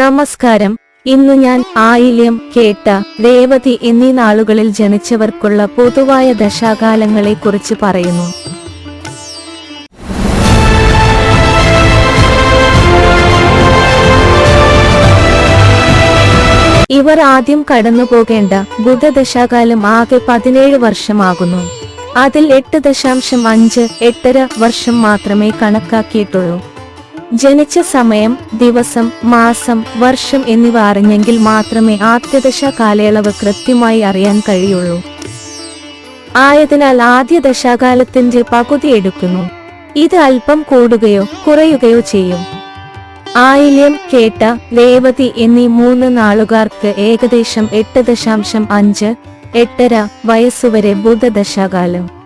നമസ്കാരം. ഇന്നു ഞാൻ ആയില്യം കേട്ട രേവതി എന്നീ നാളുകളിൽ ജനിച്ചവർക്കുള്ള പൊതുവായ ദശാകാലങ്ങളെ കുറിച്ച് പറയുന്നു. ഇവർ ആദ്യം കടന്നുപോകേണ്ട ബുധദശാകാലം ആകെ പതിനേഴ് വർഷമാകുന്നു. അതിൽ എട്ട് ദശാംശം അഞ്ച് എട്ടര വർഷം മാത്രമേ കണക്കാക്കിയിട്ടുള്ളൂ. ജനിച്ച സമയം ദിവസം മാസം വർഷം എന്നിവ അറിഞ്ഞെങ്കിൽ മാത്രമേ ആദ്യദശ കാലയളവ് കൃത്യമായി അറിയാൻ കഴിയുള്ളൂ. ആയതിനാൽ ആദ്യ ദശാകാലത്തിന്റെ പകുതി എടുക്കുന്നു. ഇത് അല്പം കൂടുകയോ കുറയുകയോ ചെയ്യും. ആയില്യം കേട്ട രേവതി എന്നീ മൂന്ന് നാളുകാർക്ക് ഏകദേശം എട്ട് ദശാംശം അഞ്ച് എട്ടര വയസ്സുവരെ ബുധദശാകാലം.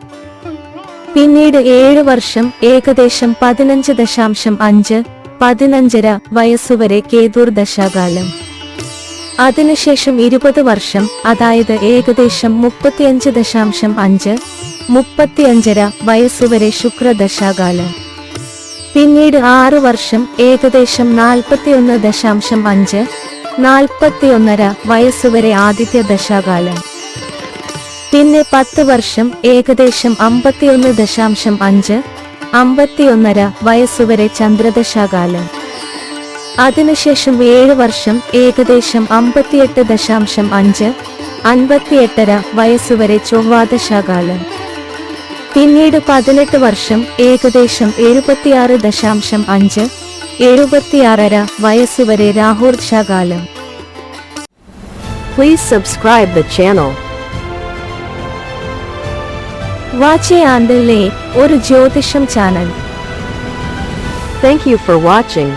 പിന്നീട് ഏഴു വർഷം ഏകദേശം പതിനഞ്ച് ദശാംശം അഞ്ച് പതിനഞ്ചര വയസ്സുവരെ കേതൂർ ദശാകാലം. അതിനുശേഷം ഇരുപത് വർഷം അതായത് ഏകദേശം മുപ്പത്തിയഞ്ച് ദശാംശം അഞ്ച് മുപ്പത്തിയഞ്ചര വയസ്സുവരെ ശുക്രദശാകാലം പിന്നീട് ആറു വർഷം ഏകദേശം നാൽപ്പത്തിയൊന്ന് ദശാംശം അഞ്ച് നാൽപ്പത്തിയൊന്നര വയസ്സുവരെ ആദിത്യ ദശാകാലം. പിന്നെ പത്ത് വർഷം ഏകദേശം അമ്പത്തിയൊന്ന് ദശാംശം അഞ്ച് അമ്പത്തിയൊന്നര വയസ്സുവരെ ചന്ദ്രദശാകാലം. അതിനുശേഷം ഏഴ് വർഷം ഏകദേശം അമ്പത്തിയെട്ട് ദശാംശം അഞ്ച് അൻപത്തിയെട്ടര വയസ്സുവരെ ചൊവ്വാദശാകാലം. പിന്നീട് പതിനെട്ട് വർഷം ഏകദേശം എഴുപത്തിയാറ് ദശാംശം അഞ്ച് എഴുപത്തിയാറര വയസ്സുവരെ രാഹുർഷാകാലം Please subscribe the channel. വാച്ചെ ആണ്ടല്ലേ ഒരു ജ്യോതിഷം channel Thank you for watching.